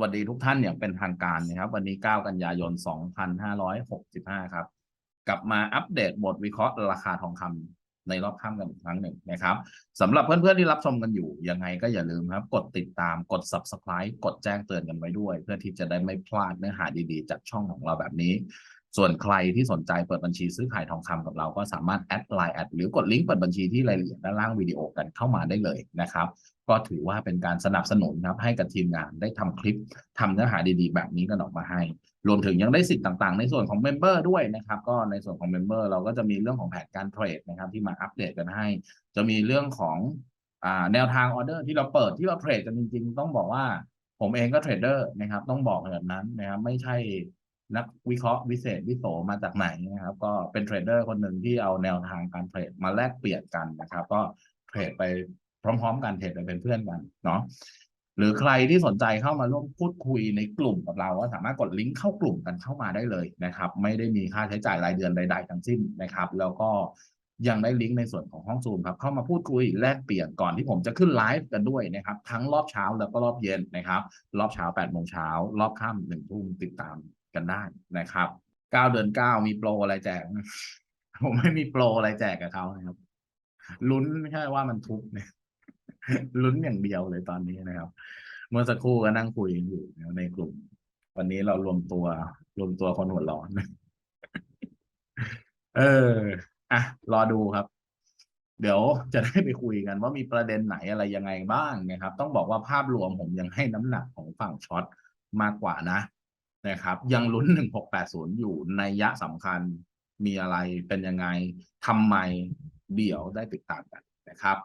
วัสดีทุกท่านอย่างเป็นทางการนะครับ วันนี้ 9 กันยายน 2565 ครับ กลับมาอัปเดตบทวิเคราะห์ราคาทองคำในรอบค่ำกันอีกครั้งหนึ่งนะครับสำหรับเพื่อนๆที่รับชมกันอยู่ ยังไงก็อย่าลืมครับ กดติดตามกด subscribe กดแจ้งเตือนกันไว้ด้วย เพื่อที่จะได้ไม่พลาดเนื้อหาดีๆ จากช่องของเราแบบนี้ ส่วนใครที่สนใจเปิดบัญชีซื้อขายทองคำกับเราก็สามารถแอดไลน์แอดหรือกดลิงก์เปิดบัญชีที่รายละเอียดด้านล่างวิดีโอกันเข้ามาได้เลยนะครับ ก็ถือว่าเป็นการสนับสนุนครับให้กับทีมงานได้ทำคลิปทำเนื้อหาดีๆ แบบนี้กันออกมาให้ รวมถึงยังได้สิทธิ์ต่างๆ ในส่วนของเมมเบอร์ด้วยนะครับ ก็ในส่วนของเมมเบอร์เราก็จะมีเรื่องของแผนการเทรดนะครับที่มาอัปเดตกันให้ จะมีเรื่องของอแนวทางออเดอร์ที่เราเปิดที่เราเทรดกันจริง ๆ ต้องบอกว่าผมเองก็เทรดเดอร์นะครับต้องบอกแบบนั้นนะครับไม่ใช่ นักวิเคราะห์วิเศษวิโสมาจากไหนนะครับ ก็เป็นเทรดเดอร์คนหนึ่งที่เอาแนวทางการเทรดมาแลกเปลี่ยนกันนะครับ ก็เทรดไปพร้อม ๆ กันเทรดไปเป็นเพื่อนกันเนาะหรือใครที่สนใจเข้ามาร่วมพูดคุยในกลุ่มกับเราก็สามารถกดลิงก์เข้ากลุ่มกันเข้ามาได้เลยนะครับ ไม่ได้มีค่าใช้จ่ายรายเดือนใดๆทั้งสิ้นนะครับ แล้วก็ยังได้ลิงก์ในส่วนของห้องซูมครับ เข้ามาพูดคุยแลกเปลี่ยนก่อนที่ผมจะขึ้นไลฟ์กันด้วยนะครับ ทั้งรอบเช้าแล้วก็รอบเย็นนะครับ รอบเช้า8โมงเช้ารอบค่ำหนึ่งทุ่มติดตาม กันได้นะครับ9เดือน9มีโปรอะไรแจก ผมไม่มีโปรอะไรแจกกับเขานะครับ ลุ้นแค่ว่ามันทุกเนี่ยลุ้นอย่างเดียวเลยตอนนี้นะครับ เมื่อสักครู่ก็นั่งคุยกันอยู่ในกลุ่ม วันนี้เรารวมตัว รวมตัวคนหัวร้อน เอออะรอดูครับ เดี๋ยวจะได้ไปคุยกันว่ามีประเด็นไหนอะไรยังไงบ้างนะครับ ต้องบอกว่าภาพรวมผมยังให้น้ำหนักของฝั่งช็อตมากกว่านะ นะครับ ยังลุ้นหนึ่งหกแปดศูนย์อยู่ในยะสำคัญมีอะไรเป็นยังไงทำไมเดี๋ยวได้ติดตามกันนะครับ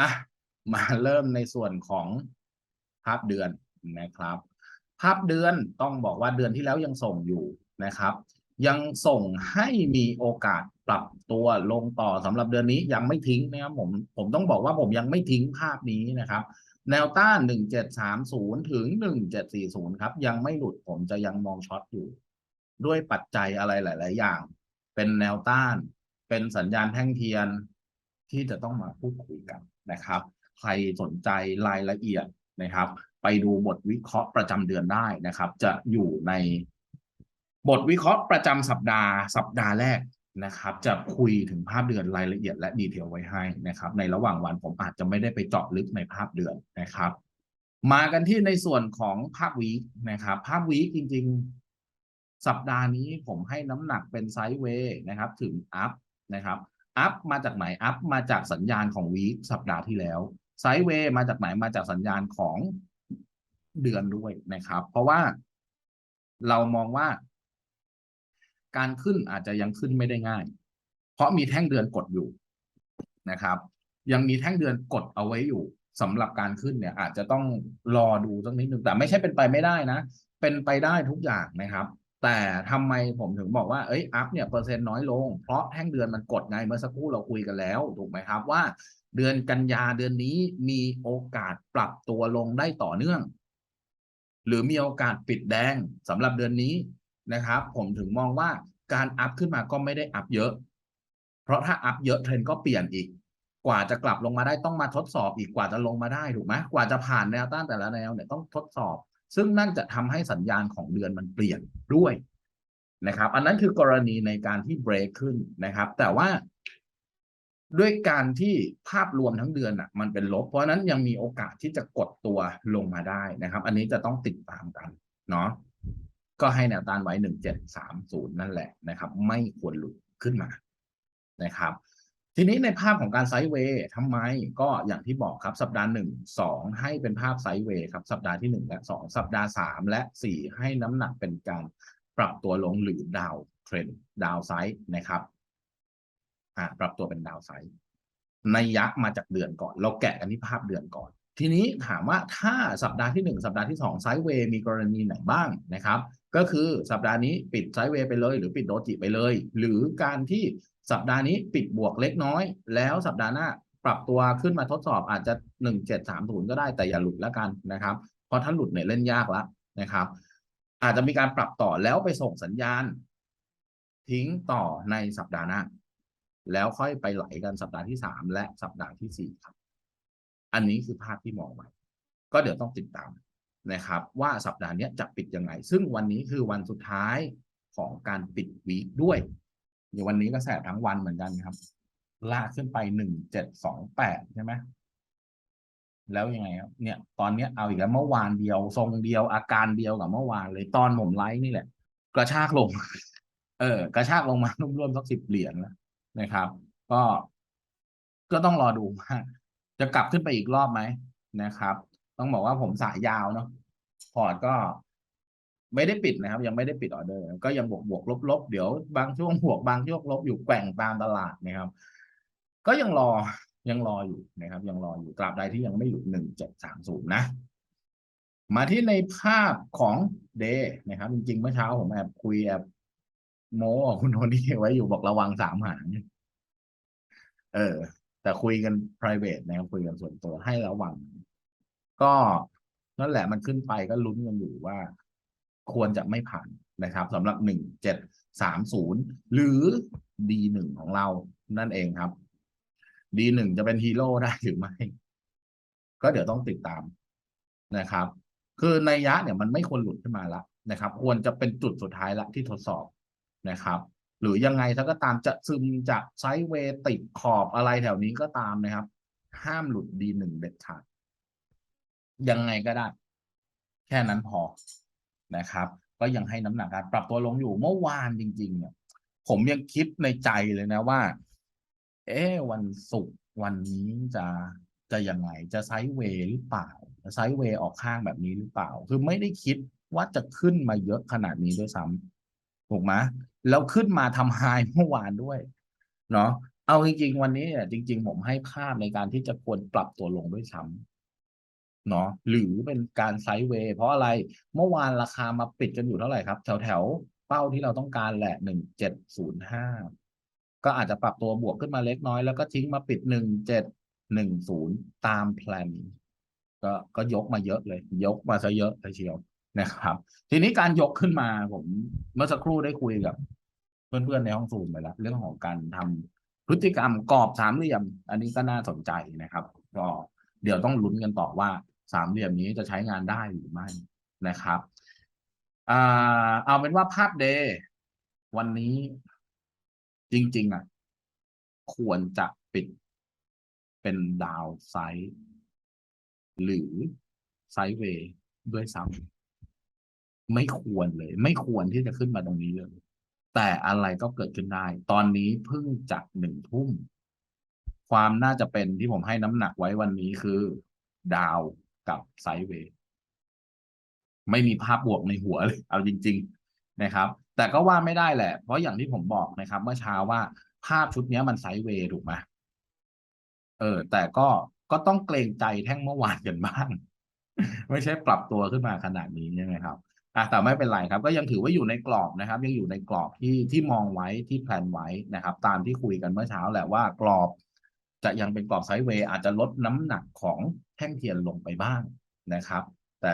อะมาเริ่มในส่วนของภาพเดือนนะครับ ภาพเดือนต้องบอกว่าเดือนที่แล้วยังส่งอยู่นะครับ ยังส่งให้มีโอกาสปรับตัวลงต่อสำหรับเดือนนี้ยังไม่ทิ้งนะครับผมผมต้องบอกว่าผมยังไม่ทิ้งภาพนี้นะครับ แนวต้าน 1730 ถึง 1740 ครับ ยังไม่หลุดผมจะยังมองช็อตอยู่ ด้วยปัจจัยอะไรหลาย ๆ อย่าง เป็นแนวต้าน เป็นสัญญาณแท่งเทียนที่จะต้องมาพูดคุยกันนะครับ ใครสนใจรายละเอียดนะครับ ไปดูบทวิเคราะห์ประจำเดือนได้นะครับ จะอยู่ในบทวิเคราะห์ประจำสัปดาห์ สัปดาห์แรก นะครับจะคุยถึงภาพเดือนรายละเอียดและดีเทลไว้ให้นะครับ ในระหว่างวันผมอาจจะไม่ได้ไปเจาะลึกในภาพเดือนนะครับ มากันที่ในส่วนของภาพวีคนะครับ ภาพวีคจริง ๆ สัปดาห์นี้ผมให้น้ำหนักเป็นไซด์เวย์นะครับ ถึงอัพนะครับอัพมาจากไหนอัพมาจากสัญญาณของวีคสัปดาห์ที่แล้วไซด์เวย์มาจากไหนมาจากสัญญาณของเดือนด้วยนะครับ เพราะว่าเรามองว่า การขึ้นอาจจะยังขึ้นไม่ได้ง่าย เพราะมีแท่งเดือนกดอยู่นะครับ ยังมีแท่งเดือนกดเอาไว้อยู่สำหรับการขึ้นเนี่ย อาจจะต้องรอดูสักนิดหนึ่งแต่ไม่ใช่เป็นไปไม่ได้นะ เป็นไปได้ทุกอย่างนะครับ แต่ทำไมผมถึงบอกว่าเอ้ยอัพเนี่ยเปอร์เซ็นต์น้อยลง เพราะแท่งเดือนมันกดไงเมื่อสักครู่เราคุยกันแล้วถูกไหมครับว่า เดือนกันยาเดือนนี้มีโอกาสปรับตัวลงได้ต่อเนื่อง หรือมีโอกาสปิดแดงสำหรับเดือนนี้ นะครับ ผมถึงมองว่าการอัพขึ้นมาก็ไม่ได้อัพเยอะ เพราะถ้าอัพเยอะเทรนก็เปลี่ยนอีก กว่าจะกลับลงมาได้ต้องมาทดสอบอีกกว่าจะลงมาได้ถูกไหมกว่าจะผ่านแนวต้านแต่ละแนวเนี่ยต้องทดสอบ ซึ่งนั่นจะทำให้สัญญาณของเดือนมันเปลี่ยนด้วยนะครับ อันนั้นคือกรณีในการที่เบรกขึ้นนะครับ แต่ว่าด้วยการที่ภาพรวมทั้งเดือนอะ มันเป็นลบ เพราะนั้นยังมีโอกาสที่จะกดตัวลงมาได้นะครับ อันนี้จะต้องติดตามกันเนาะ ก็ให้แนวต้านไว้หนึ่งเจ็ดสามศูนย์นั่นแหละนะครับ ไม่ควรหลุดขึ้นมานะครับ ทีนี้ในภาพของการไซด์เวย์ทำไมก็อย่างที่บอกครับสัปดาห์หนึ่งสองให้เป็นภาพไซด์เวย์ครับสัปดาห์ที่หนึ่งและสองสัปดาห์สามและสี่ให้น้ำหนักเป็นการปรับตัวลงหรือดาวเทรนดาวไซด์นะครับอ่าปรับตัวเป็นดาวไซด์ในยักษ์มาจากเดือนก่อน เราแกะกันที่ภาพเดือนก่อน ทีนี้ถามว่าถ้าสัปดาห์ที่หนึ่งสัปดาห์ที่สองไซด์เวย์มีกรณีไหนบ้างนะครับ ก็คือสัปดาห์นี้ปิดไซด์เวย์ไปเลย หรือปิดโดจิไปเลย หรือการที่สัปดาห์นี้ปิดบวกเล็กน้อย แล้วสัปดาห์หน้าปรับตัวขึ้นมาทดสอบอาจจะหนึ่งเจ็ดสามศูนย์ก็ได้แต่อย่าหลุดแล้วกันนะครับ เพราะถ้าหลุดเนี่ยเล่นยากแล้วนะครับ อาจจะมีการปรับต่อแล้วไปส่งสัญญาณ ทิ้งต่อในสัปดาห์หน้า แล้วค่อยไปไหลกันสัปดาห์ที่สามและสัปดาห์ที่สี่ครับ อันนี้คือภาพที่มองไว้ก็เดี๋ยวต้องติดตาม นะครับว่าสัปดาห์นี้จะปิดยังไง ซึ่งวันนี้คือวันสุดท้ายของการปิดวีคด้วยเดี๋ยววันนี้ก็แสบทั้งวันเหมือนกันครับ ลากขึ้นไปหนึ่งเจ็ดสองแปดใช่ไหมแล้วยังไงครับเนี่ย ตอนเนี้ยเอาอีกแล้วเมื่อวานเดียว ทรงเดียวอาการเดียวกับเมื่อวานเลยตอนผมไลฟ์นี่แหละ กระชากลง เออ กระชากลงมาร่วมๆสักสิบเหรียญแล้วนะครับ ก็ก็ต้องรอดูว่าจะกลับขึ้นไปอีกรอบไหมนะครับ ต้องบอกว่าผมสายยาวเนาะพอร์ตก็ไม่ได้ปิดนะครับ ยังไม่ได้ปิดออเดอร์ ก็ยังบวกบวกลบลบเดี๋ยวบางช่วงบวกบางช่วงลบอยู่แกว่งตามตลาดนะครับ ก็ยังรอยังรออยู่นะครับ ยังรออยู่ตราบใดที่ยังไม่หลุดหนึ่งเจ็ดสามศูนย์นะ มาที่ในภาพของเดย์นะครับ จริงๆเมื่อเช้าผมแอบคุยแอบโม้คุณโทนี่ไว้อยู่บอกระวังสามหางเออ แต่คุยกัน private นะครับคุยกันส่วนตัวให้ระวัง ก็นั่นแหละมันขึ้นไปก็ลุ้นกันอยู่ว่า ควรจะไม่ผ่านนะครับสำหรับหนึ่งเจ็ดสามศูนย์หรือ D หนึ่งของเรานั่นเองครับ D หนึ่งจะเป็นฮีโร่ได้หรือไม่ ก็เดี๋ยวต้องติดตามนะครับ คือในยะเนี่ยมันไม่ควรหลุดขึ้นมาละนะครับ ควรจะเป็นจุดสุดท้ายละที่ทดสอบนะครับ หรือยังไงถ้าก็ตามจะซึมจากไซด์เวติดขอบอะไรแถวนี้ก็ตามนะครับ ห้ามหลุด D หนึ่งเด็ดขาด ยังไงก็ได้ แค่นั้นพอนะครับ ก็ยังให้น้ำหนักการปรับตัวลงอยู่เมื่อวานจริง ๆ เนี่ย ผมยังคิดในใจเลยนะว่า เอ๊วันศุกร์วันนี้จะจะยังไงจะไซด์เวย์หรือเปล่าจะไซด์เวย์ออกข้างแบบนี้หรือเปล่า คือไม่ได้คิดว่าจะขึ้นมาเยอะขนาดนี้ด้วยซ้ำถูกไหมแล้วขึ้นมาทำไฮเมื่อวานด้วย เนาะเอาจริง ๆ วันนี้เนี่ยจริง ๆ ผมให้ภาพในการที่จะควรปรับตัวลงด้วยซ้ำ เนาะหรือเป็นการไซด์เวย์เพราะอะไรเมื่อวานราคามาปิดกันอยู่เท่าไหร่ครับ แถวแถวเป้าที่เราต้องการแหละหนึ่งเจ็ดศูนย์ห้าก็อาจจะปรับตัวบวกขึ้นมาเล็กน้อยแล้วก็ทิ้งมาปิดหนึ่งเจ็ดหนึ่งศูนย์ตามแพลนก็ก็ยกมาเยอะเลย ยกมาซะเยอะเลยเชียวนะครับ ทีนี้การยกขึ้นมาผมเมื่อสักครู่ได้คุยกับ เพื่อนๆในห้องซูมไปแล้วเรื่องของการทำพฤติกรรมกรอบสามเหลี่ยม อันนี้ก็น่าสนใจนะครับ ก็เดี๋ยวต้องลุ้นกันต่อว่า สามเหลี่ยมนี้จะใช้งานได้หรือไม่นะครับเอาเป็นว่าภาพเดย์วันนี้จริง ๆอะควรจะปิดเป็นดาวไซด์หรือไซด์เวย์ด้วยซ้ำไม่ควรเลย ไม่ควรที่จะขึ้นมาตรงนี้เลย แต่อะไรก็เกิดขึ้นได้ ตอนนี้เพิ่งจะหนึ่งทุ่ม ความน่าจะเป็นที่ผมให้น้ำหนักไว้วันนี้คือ ดาว กับไซด์เวย์ไม่มีภาพบวกในหัวเลย เอาจริง ๆนะครับ แต่ก็ว่าไม่ได้แหละ เพราะอย่างที่ผมบอกนะครับ เมื่อเช้าว่าภาพชุดนี้มันไซด์เวย์ถูกไหมเออ แต่ก็ก็ต้องเกรงใจแท่งเมื่อวานกันบ้างไม่ใช่ปรับตัวขึ้นมาขนาดนี้ใช่ไหมครับอะแต่ไม่เป็นไรครับ ก็ยังถือว่าอยู่ในกรอบนะครับ ยังอยู่ในกรอบที่ที่มองไว้ที่แพลนไว้นะครับ ตามที่คุยกันเมื่อเช้าแหละว่ากรอบ จะยังเป็นกรอบไซด์เวย์อาจจะลดน้ำหนักของ ท่งเทียนลงไปบ้างนะครับ แต่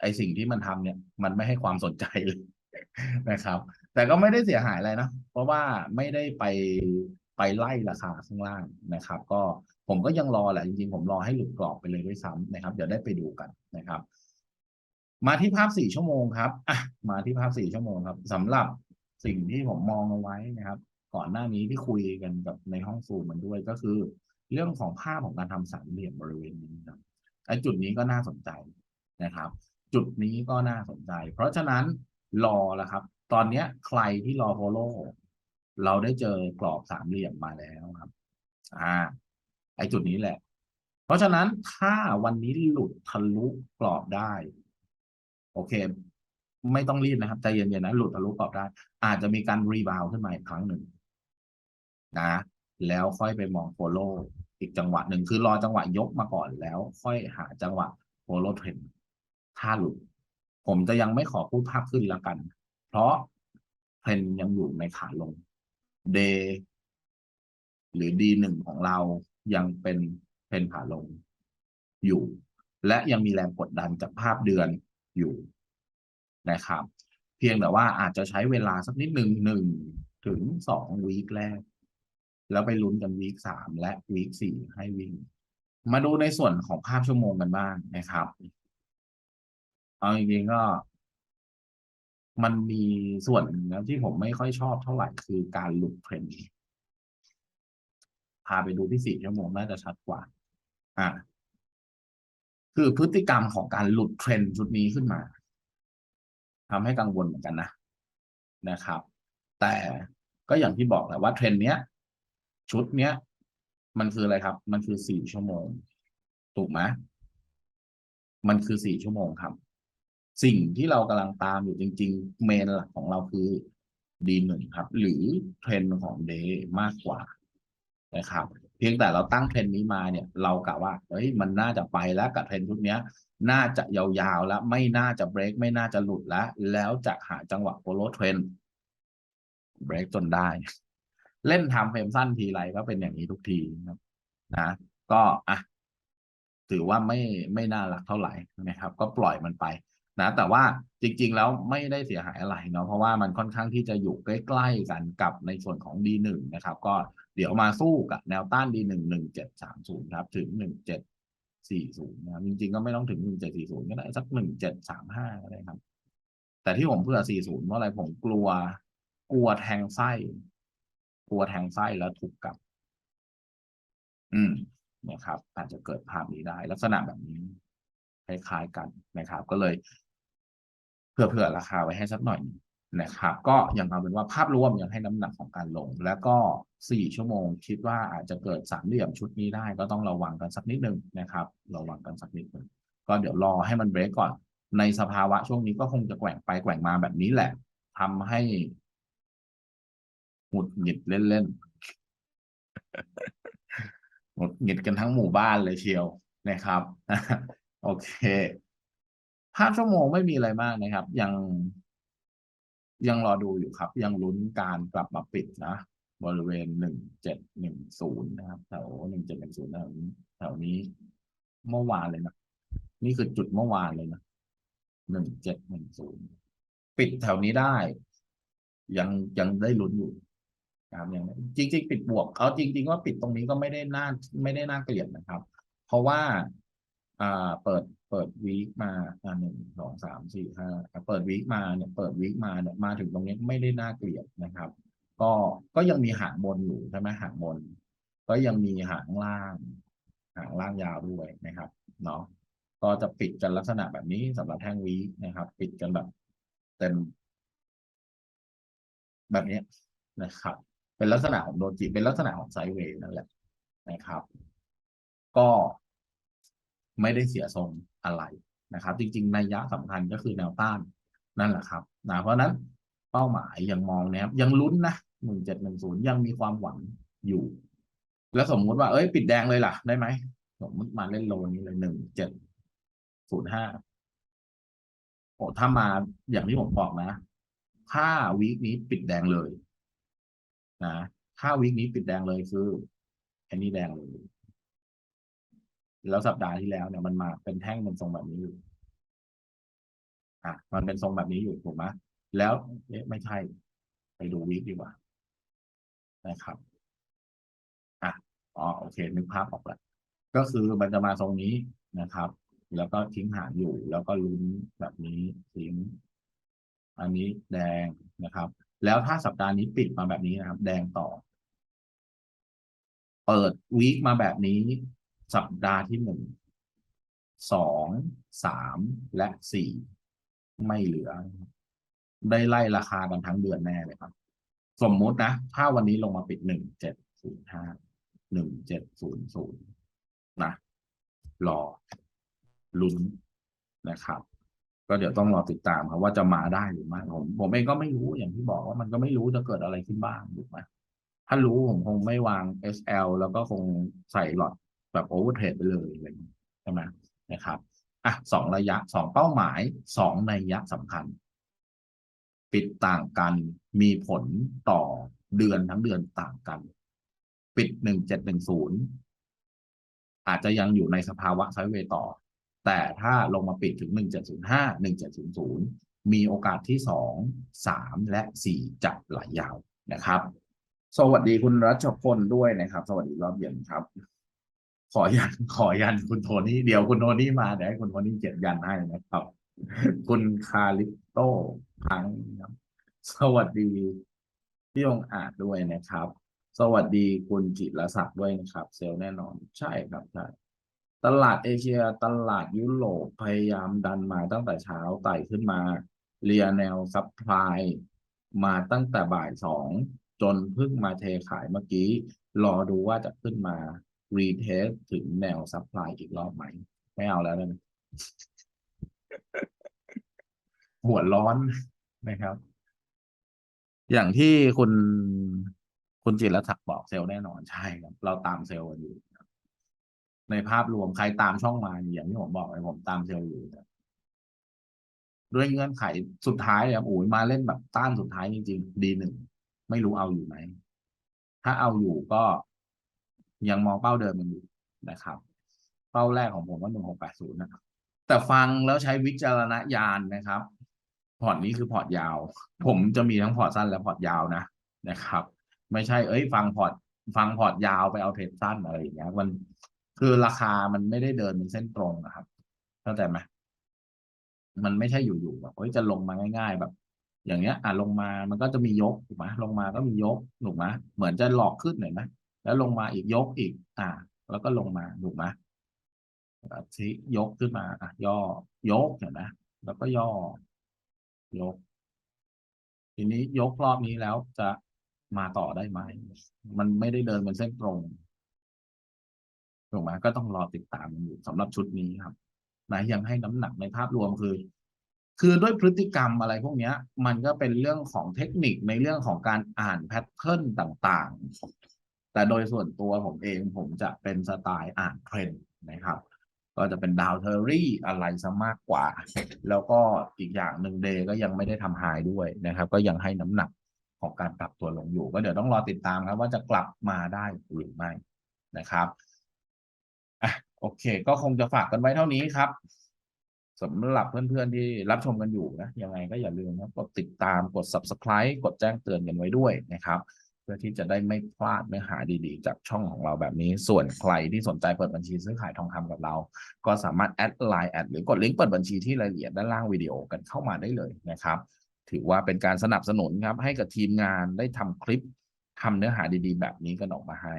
ไอสิ่งที่มันทำเนี่ยมันไม่ให้ความสนใจเลยนะครับ แต่ก็ไม่ได้เสียหายอะไรนะเพราะว่าไม่ได้ไปไปไล่ราคาข้างล่างนะครับ ก็ผมก็ยังรอแหละจริงๆ ผมรอให้หลุดกรอบไปเลยด้วยซ้ำนะครับ เดี๋ยวได้ไปดูกันนะครับ มาที่ภาพสี่ชั่วโมงครับอะมาที่ภาพสี่ชั่วโมงครับสำหรับสิ่งที่ผมมองเอาไว้นะครับ ก่อนหน้านี้ที่คุยกันกับในห้องซูมมันด้วยก็คือ เรื่องของภาพของการทำสามเหลี่ยมบริเวณนี้ครับไอ้จุดนี้ก็น่าสนใจนะครับ จุดนี้ก็น่าสนใจ เพราะฉะนั้นรอแล้วครับ ตอนเนี้ยใครที่รอโฟโล่เราได้เจอกรอบสามเหลี่ยมมาแล้วครับ อ่า ไอ้จุดนี้แหละ เพราะฉะนั้นถ้าวันนี้หลุดทะลุกรอบได้ โอเค ไม่ต้องรีบนะครับใจเย็นๆนะหลุดทะลุกรอบได้ อาจจะมีการรีบาวขึ้นมาอีกครั้งหนึ่งนะ แล้วค่อยไปมองโฟโล่ อีกจังหวะหนึ่งคือรอจังหวะยกมาก่อนแล้ว ค่อยหาจังหวะโฟโลเทรนถ้าหลุด ผมจะยังไม่ขอพูดภาพขึ้นล้วกัน เพราะเทรนยังอยู่ในขาลงเดหรือดีหนึ่งของเรายังเป็นเป็นขาลงอยู่ และยังมีแรงกดดันจากภาพเดือนอยู่นะครับ เพียงแต่ว่าอาจจะใช้เวลาสักนิดหนึ่งหนึ่งถึงสองวีคแรก แล้วไปลุ้นกันวีคสามและวีคสี่ให้วิ่ง มาดูในส่วนของภาพชั่วโมงกันบ้างนะครับ เอาจริงๆก็ มันมีส่วนหนึ่งนะที่ผมไม่ค่อยชอบเท่าไหร่คือการหลุดเทรนด์พาไปดูที่สี่ชั่วโมงน่าจะชัดกว่า อ่า คือพฤติกรรมของการหลุดเทรนด์ชุดนี้ขึ้นมาทำให้กังวลเหมือนกันนะนะครับ แต่ก็อย่างที่บอกแหละว่าเทรนด์เนี้ย ชุดเนี้ย มันคืออะไรครับ มันคือสี่ชั่วโมง ถูกไหมมันคือสี่ชั่วโมงครับ สิ่งที่เรากำลังตามอยู่จริง ๆ เมนหลักของเราคือดีหนึ่งครับ หรือเทรนของเดย์มากกว่านะครับ เพียงแต่เราตั้งเทรนนี้มาเนี่ย เรากะว่าเฮ้ยมันน่าจะไปแล้วกับเทรนชุดเนี้ย น่าจะยาวๆแล้ว ไม่น่าจะเบรกไม่น่าจะหลุดแล้ว แล้วจะหาจังหวะโ o โลเทรนเบรกจนได้ เล่นทำเฟรมสั้นทีไรก็เป็นอย่างนี้ทุกทีนะครับนะก็อะถือว่าไม่ไม่น่ารักเท่าไหร่นะครับ ก็ปล่อยมันไปนะแต่ว่าจริง ๆ แล้วไม่ได้เสียหายอะไรเนาะเพราะว่ามันค่อนข้างที่จะอยู่ใกล้ๆกันกับในส่วนของ D1 นะครับ ก็เดี๋ยวมาสู้กับแนวต้าน D1 1730ครับถึง 1740นะครับจริงๆ ก็ไม่ต้องถึง 1740 ก็ได้สัก 1735ก็ได้ครับ แต่ที่ผมเพื่อ 40 เพราะอะไรผมกลัวกลัวแทงไส้ กลัวแทงไส้แล้วถูกกลับ อืมนะครับ อาจจะเกิดภาพนี้ได้ ลักษณะแบบนี้คล้ายๆกันนะครับ ก็เลยเผื่อเผื่อราคาไว้ให้สักหน่อยนะครับ ก็ยังเอาเป็นว่าภาพรวมยังให้น้ำหนักของการลง แล้วก็สี่ชั่วโมง คิดว่าอาจจะเกิดสามเหลี่ยมชุดนี้ได้ก็ต้องระวังกันสักนิดหนึ่งนะครับ ระวังกันสักนิดหนึ่งก็เดี๋ยวรอให้มันเบรกก่อน ในสภาวะช่วงนี้ก็คงจะแกว่งไปแกว่งมาแบบนี้แหละทำให้ หงุดหงิดเล่นๆหงุดหงิดกันทั้งหมู่บ้านเลยเชียวนะครับ โอเคภาพชั่วโมงไม่มีอะไรมากนะครับ ยัง ยังรอดูอยู่ครับ ยังลุ้นการกลับมาปิดนะ บริเวณหนึ่งเจ็ดหนึ่งศูนย์นะครับแถวหนึ่งเจ็ดหนึ่งศูนย์แถวนี้แถวนี้เมื่อวานเลยนะนี่คือจุดเมื่อวานเลยนะหนึ่งเจ็ดหนึ่งศูนย์ปิดแถวนี้ได้ ยังยังได้ลุ้นอยู่ นะครับยังจริง ๆ ปิดบวกเอาจริง ๆ ว่าปิดตรงนี้ก็ไม่ได้น่าไม่ได้น่าเกลียดนะครับ เพราะว่าอ่าเปิดเปิดวีคมาอ่าหนึ่งสองสามสี่ห้าเปิดวีคมาเนี่ยเปิดวีคมาเนี่ยมาถึงตรงนี้ไม่ได้น่าเกลียดนะครับ ก็ก็ยังมีหางบนอยู่ใช่ไหมหางบน ก็ยังมีหางล่าง หางล่างยาวด้วยนะครับเนาะก็จะปิดกันลักษณะแบบนี้สำหรับแท่งวีนะครับ ปิดกันแบบเต็ม แบบนี้นะครับ เป็นลักษณะของโดจิ เป็นลักษณะของไซเวย์นั่นแหละนะครับ ก็ไม่ได้เสียทรงอะไรนะครับ จริงๆนัยยะสำคัญก็คือแนวต้านนั่นแหละครับนะเพราะนั้นเป้าหมายยังมองนะครับยังลุ้นนะหนึ่งเจ็ดหนึ่งศูนย์ยังมีความหวังอยู่ แล้วสมมุติว่าเอ้ย ปิดแดงเลยล่ะ ได้ไหมสมมติมาเล่นโลนี้เลยหนึ่งเจ็ดศูนย์ห้าโอ้ถ้ามาอย่างที่ผมบอกนะ ถ้าวีคนี้ปิดแดงเลย นะถ้าวีคนี้ปิดแดงเลยคืออันนี้แดงเลยแล้วสัปดาห์ที่แล้วเนี่ยมันมาเป็นแท่งเป็นทรงแบบนี้อยู่ อะ มันเป็นทรงแบบนี้อยู่ถูกไหมแล้วเอ๊ะไม่ใช่ ไปดูวีคดีกว่า นะครับ อะอ๋อโอเคนึกภาพออกแล้วก็คือมันจะมาทรงนี้นะครับ แล้วก็ทิ้งหางอยู่ แล้วก็ลุ้นแบบนี้ทิ้ง อันนี้แดงนะครับ แล้วถ้าสัปดาห์นี้ปิดมาแบบนี้นะครับ แดงต่อ เปิดวีคมาแบบนี้ สัปดาห์ที่หนึ่งสองสามและสี่ไม่เหลือ ได้ไล่ราคากันทั้งเดือนแน่เลยครับ สมมุตินะ ถ้าวันนี้ลงมาปิดหนึ่งเจ็ดศูนย์ห้าหนึ่งเจ็ดศูนย์ศูนย์นะ รอลุ้นนะครับ ก็เดี๋ยวต้องรอติดตามครับว่าจะมาได้หรือไม่ผมผมเองก็ไม่รู้อย่างที่บอกว่ามันก็ไม่รู้จะเกิดอะไรขึ้นบ้างถูกไหมถ้ารู้ผมคงไม่วาง SL แล้วก็คงใส่หลอดแบบโอเวอร์เทรดไปเลยอะไรอย่างนี้ใช่ไหมนะครับอะสองระยะสองเป้าหมายสองในัยยะสำคัญ ปิดต่างกันมีผลต่อเดือนทั้งเดือนต่างกัน ปิดหนึ่งเจ็ดหนึ่งศูนย์อาจจะยังอยู่ในสภาวะไซด์เวย์ต่อ แต่ถ้าลงมาปิดถึงหนึ่งเจ็ดศูนย์ห้าหนึ่งเจ็ดศูนย์ศูนย์มีโอกาสที่สองสามและสี่จะไหลยาวนะครับ สวัสดีคุณรัชพลด้วยนะครับ สวัสดีรอบเย็นครับ ขอยันขอยันคุณโทนี่เดี๋ยวคุณโทนี่มาเดี๋ยวให้คุณโทนี่เขียนยันให้นะครับ คุณคาลิปโตพังครับ สวัสดีพี่องอาจด้วยนะครับ สวัสดีคุณจิรศักดิ์ด้วยนะครับ เซลแน่นอนใช่ครับใช่ ตลาดเอเชียตลาดยุโรปพยายามดันมาตั้งแต่เช้าไต่ขึ้นมาเรียแนวซับพลายมาตั้งแต่บ่ายสองจนเพิ่งมาเทขายเมื่อกี้ รอดูว่าจะขึ้นมารีเทสถึงแนวซับพลายอีกรอบไหม ไม่เอาแล้วนะหัวร้อนนะครับ อย่างที่คุณคุณจิรศักดิ์บอกเซลล์แน่นอนใช่ครับ เราตามเซลล์กันอยู่ ในภาพรวมใครตามช่องมาอย่างที่ผมบอกไปผมตามเซลล์อยู่ด้วยเงื่อนไขสุดท้ายเลยครับโอ้ยมาเล่นแบบต้านสุดท้ายจริงๆดีหนึ่งไม่รู้เอาอยู่ไหมถ้าเอาอยู่ก็ยังมองเป้าเดิมมันอยู่นะครับ เป้าแรกของผมว่าหนึ่งหกแปดศูนย์นะครับ แต่ฟังแล้วใช้วิจารณญาณนะครับ พอร์ตนี้คือพอร์ตยาว ผมจะมีทั้งพอร์ตสั้นและพอร์ตยาวนะนะครับ ไม่ใช่ เอ้ย ฟังพอร์ตฟังพอร์ตยาวไปเอาเทรดสั้นอะไรอย่างเงี้ยมัน คือราคามันไม่ได้เดินเป็นเส้นตรงนะครับเข้าใจไหมมันไม่ใช่อยู่ๆแบบเฮ้ยจะลงมาง่าย ๆ แบบ อย่างเงี้ย อะลงมามันก็จะมียกถูกไหมลงมาก็มียกถูกไหมเหมือนจะหลอกขึ้นหน่อยไหมแล้วลงมาอีกยกอีก อะแล้วก็ลงมาถูกไหมทียกขึ้นมาอะย่อยกเห็นไหมแล้วก็ย่อยก ทีนี้ยกรอบนี้แล้วจะมาต่อได้ไหม มันไม่ได้เดินเป็นเส้นตรง ถูกไหมก็ต้องรอติดตามอยู่สำหรับชุดนี้ครับนะยังให้น้ำหนักในภาพรวมคือ คือด้วยพฤติกรรมอะไรพวกเนี้ย มันก็เป็นเรื่องของเทคนิคในเรื่องของการอ่านแพทเทิร์นต่างๆ แต่โดยส่วนตัวผมเองผมจะเป็นสไตล์อ่านเทรนด์นะครับ ก็จะเป็นดาวเทอรี่อะไรซะมากกว่า แล้วก็อีกอย่างหนึ่งเดย์ก็ยังไม่ได้ทำไฮด้วยนะครับ ก็ยังให้น้ำหนักของการปรับตัวลงอยู่ ก็เดี๋ยวต้องรอติดตามครับว่าจะกลับมาได้หรือไม่นะครับ โอเค ก็คงจะฝากกันไว้เท่านี้ครับสำหรับเพื่อนๆที่รับชมกันอยู่นะยังไงก็อย่าลืมนะกดติดตามกด subscribe กดแจ้งเตือนกันไว้ด้วยนะครับ เพื่อที่จะได้ไม่พลาดเนื้อหาดีๆ จากช่องของเราแบบนี้ ส่วนใครที่สนใจเปิดบัญชีซื้อขายทองคำกับเรา ก็สามารถแอดไลน์แอดหรือกดลิงก์เปิดบัญชีที่รายละเอียดด้านล่างวิดีโอกันเข้ามาได้เลยนะครับ ถือว่าเป็นการสนับสนุนครับให้กับทีมงานได้ทำคลิปทำเนื้อหาดีๆ แบบนี้กันออกมาให้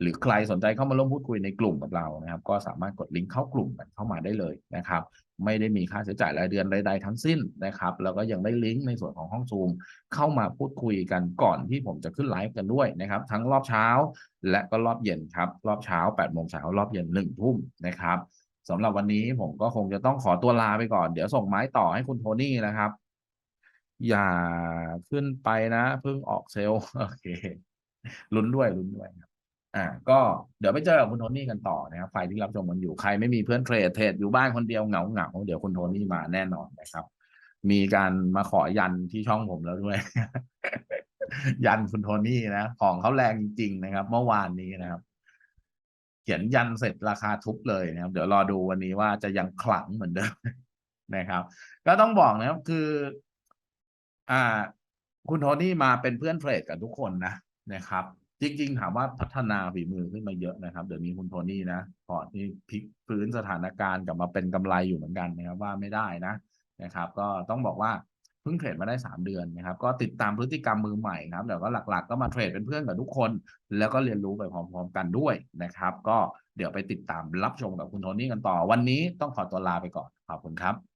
หรือใครสนใจเข้ามาร่วมพูดคุยในกลุ่มกับเรานะครับ ก็สามารถกดลิงก์เข้ากลุ่มกันเข้ามาได้เลยนะครับ ไม่ได้มีค่าใช้จ่ายรายเดือนใดๆทั้งสิ้นนะครับแล้วก็ยังได้ลิงก์ในส่วนของห้องซูมเข้ามาพูดคุยกันก่อนที่ผมจะขึ้นไลฟ์กันด้วยนะครับ ทั้งรอบเช้า และก็รอบเย็นครับ รอบเช้า8โมงเช้ารอบเย็น1ทุ่มนะครับสำหรับวันนี้ผมก็คงจะต้องขอตัวลาไปก่อน เดี๋ยวส่งไม้ต่อให้คุณโทนี่นะครับ อย่าขึ้นไปนะเพิ่งออกเซลล์โอเคลุ้นด้วยลุ้นด้วยครับ อ่าก็เดี๋ยวไปเจอกับคุณโทนี่กันต่อนะครับใครที่รับชมกันอยู่ใครไม่มีเพื่อนเทรดเทรดอยู่บ้านคนเดียวเหงาเหงาเดี๋ยวคุณโทนี่มาแน่นอนนะครับ มีการมาขอยันที่ช่องผมแล้วด้วย ยันคุณโทนี่นะของเขาแรงจริงๆนะครับ เมื่อวานนี้นะครับ เขียนยันเสร็จราคาทุบเลยนะครับ เดี๋ยวรอดูวันนี้ว่าจะยังขลังเหมือนเดิมนะครับ ก็ต้องบอกนะครับคือ อ่า คุณโทนี่มาเป็นเพื่อนเทรดกับทุกคนนะนะครับ จริง ๆ ถามว่าพัฒนาฝีมือขึ้นมาเยอะนะครับ เดี๋ยวนี้คุณโทนี่นะพอนี่พลิกฟื้นสถานการณ์กลับมาเป็นกำไรอยู่เหมือนกันนะครับว่าไม่ได้นะนะครับ ก็ต้องบอกว่าเพิ่งเทรดมาได้สามเดือนนะครับ ก็ติดตามพฤติกรรมมือใหม่ครับเดี๋ยวก็หลักๆ ก็มาเทรดเป็นเพื่อนกับทุกคน แล้วก็เรียนรู้ไปพร้อมๆกันด้วยนะครับ ก็เดี๋ยวไปติดตามรับชมกับคุณโทนี่กันต่อ วันนี้ต้องขอตัวลาไปก่อนขอบคุณครับ